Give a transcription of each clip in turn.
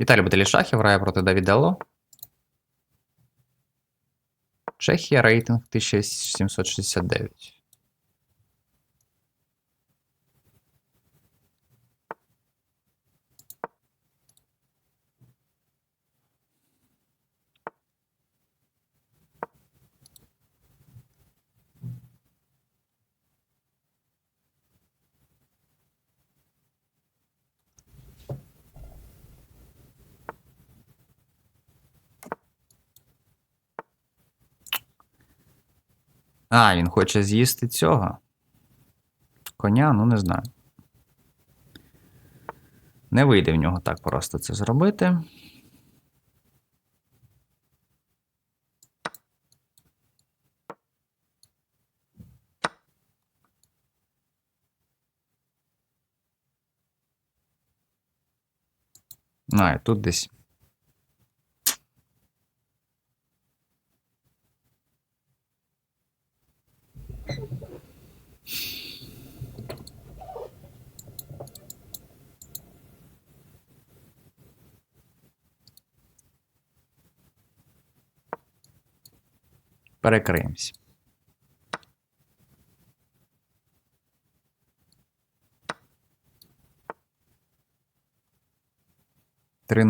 Віталій Баталішахів грає проти Давідело. Чехія рейтинг 1769. А, він хоче з'їсти цього. Коня, ну не знаю. Не вийде в нього так просто це зробити. А, і тут десь. Перекриємось. Три?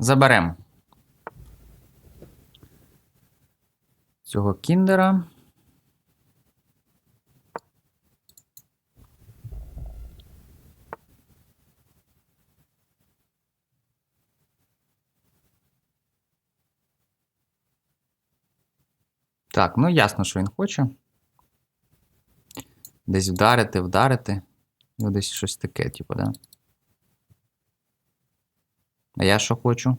Заберемо цього кіндера. Так, ну ясно, що він хоче. Десь вдарити, вдарити. Ну, десь щось таке, типу, да? А я що хочу?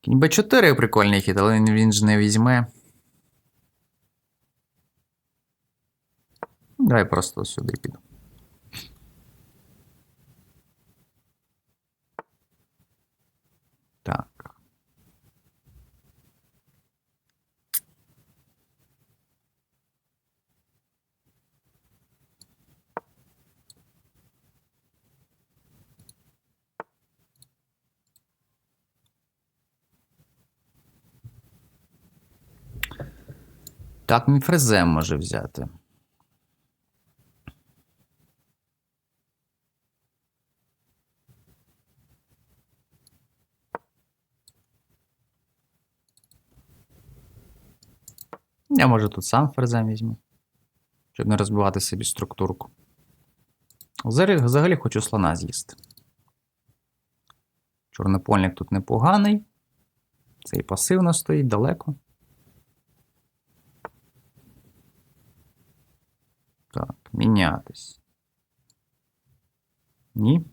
Кінь Б4 прикольний хід, але він, ж не візьме. Давай просто сюди піду. Так. Так, він фрезем може взяти. Я може тут сам фрезем візьму, щоб не розбивати собі структурку. Взагалі хочу слона з'їсти. Чорнопольник тут непоганий. Цей пасивно стоїть далеко. Так, мінятись. Ні.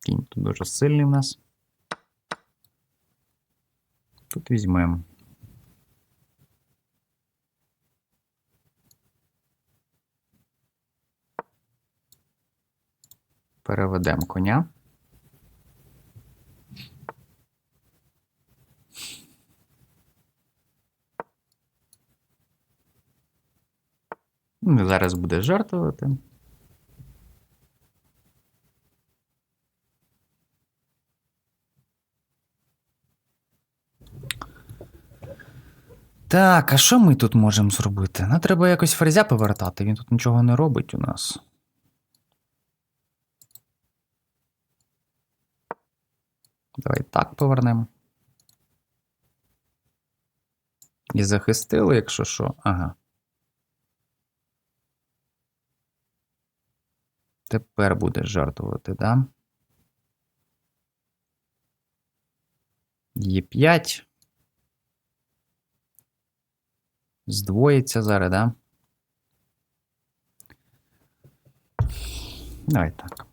Кінь тут дуже сильний в нас. Тут візьмемо. Переведемо коня. Зараз буде жартувати. Так, а що ми тут можемо зробити? Ну, треба якось фрезя повертати, він тут нічого не робить у нас. Давай так повернемо. І захистили, якщо що. Ага. Тепер будеш жартувати, да? Є 5. Здвоїться зараз, да? Давай так.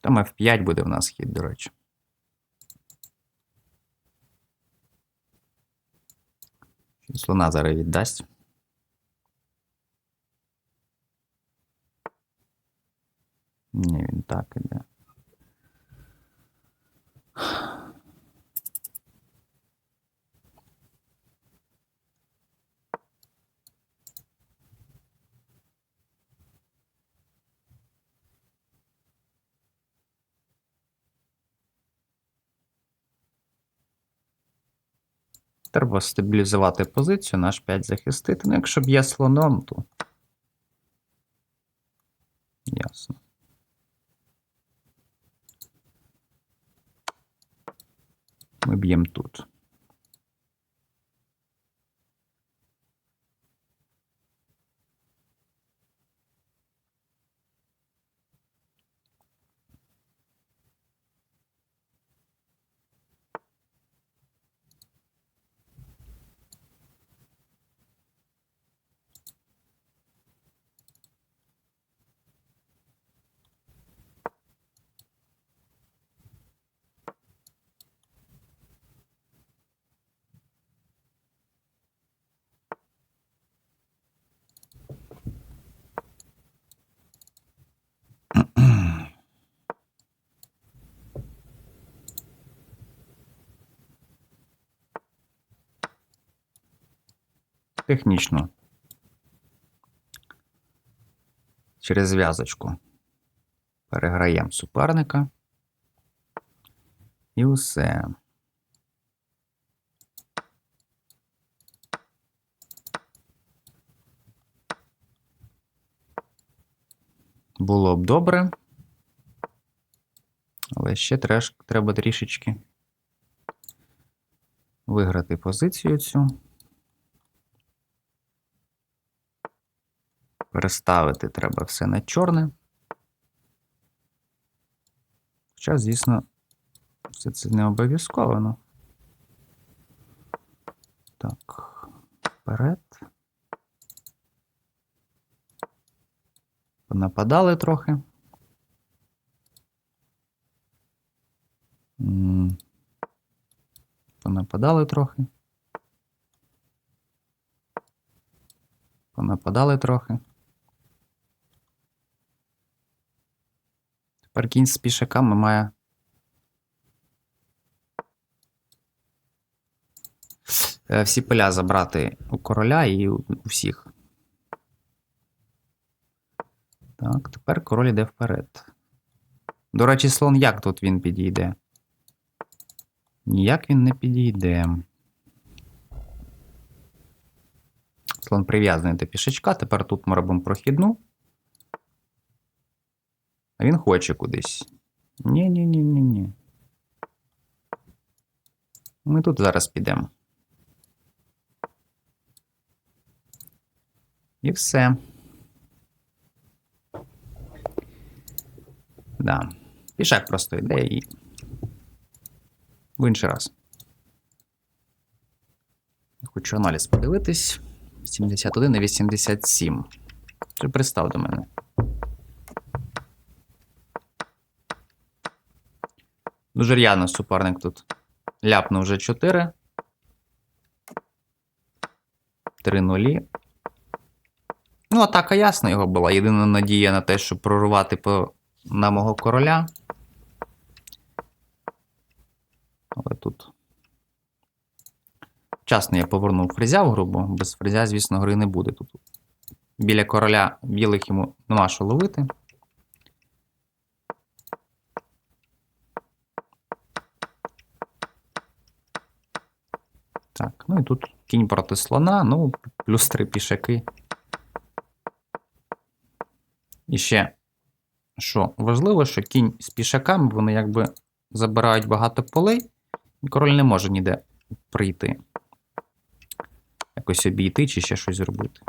Там F5 буде в нас хід, до речі. Слона зараз віддасть. Ні, він так іде. Треба стабілізувати позицію, наш 5 захистити. Ну, якщо б'є слоном, то. Ясно. Ми б'ємо тут. Технічно. Через зв'язочку. Переграємо суперника. І все. Було б добре. Але ще треш- треба трішечки виграти позицію цю. Переставити треба все на чорне. Хоча, звісно, все це не обов'язково. Ну. Так, вперед. Понападали трохи. Понападали трохи. Понападали трохи. Тепер кінь з пішаками має. е, Всі поля забрати у короля і у всіх. Так, тепер король йде вперед. До речі, слон як тут він підійде? Ніяк він не підійде. Слон прив'язаний до пішачка. Тепер тут ми робимо прохідну. Він хоче кудись. Ні-ні-ні-ні-ні. Ми тут зараз підемо. І все. Да. Пішак просто йде і. В інший раз. Хочу аналіз подивитись. 71 і 87. Вже пристав до мене. Дуже р'яно суперник тут. Ляпнув вже 4. 3 нулі. Ну, атака ясна його була. Єдина надія на те, щоб прорвати по на мого короля. Але тут. Вчасно я повернув фрезя в гру, бо без фрезя, звісно, гри не буде тут. Біля короля білих йому нема що ловити. Так, ну і тут кінь проти слона, ну, плюс три пішаки. І ще, що важливо, що кінь з пішаками, вони якби забирають багато полей, і король не може ніде прийти. Якось обійти чи ще щось зробити.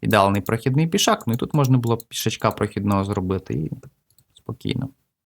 Ідеальний прохідний пішак, ну і тут можна було пішачка прохідного зробити. І спокійно.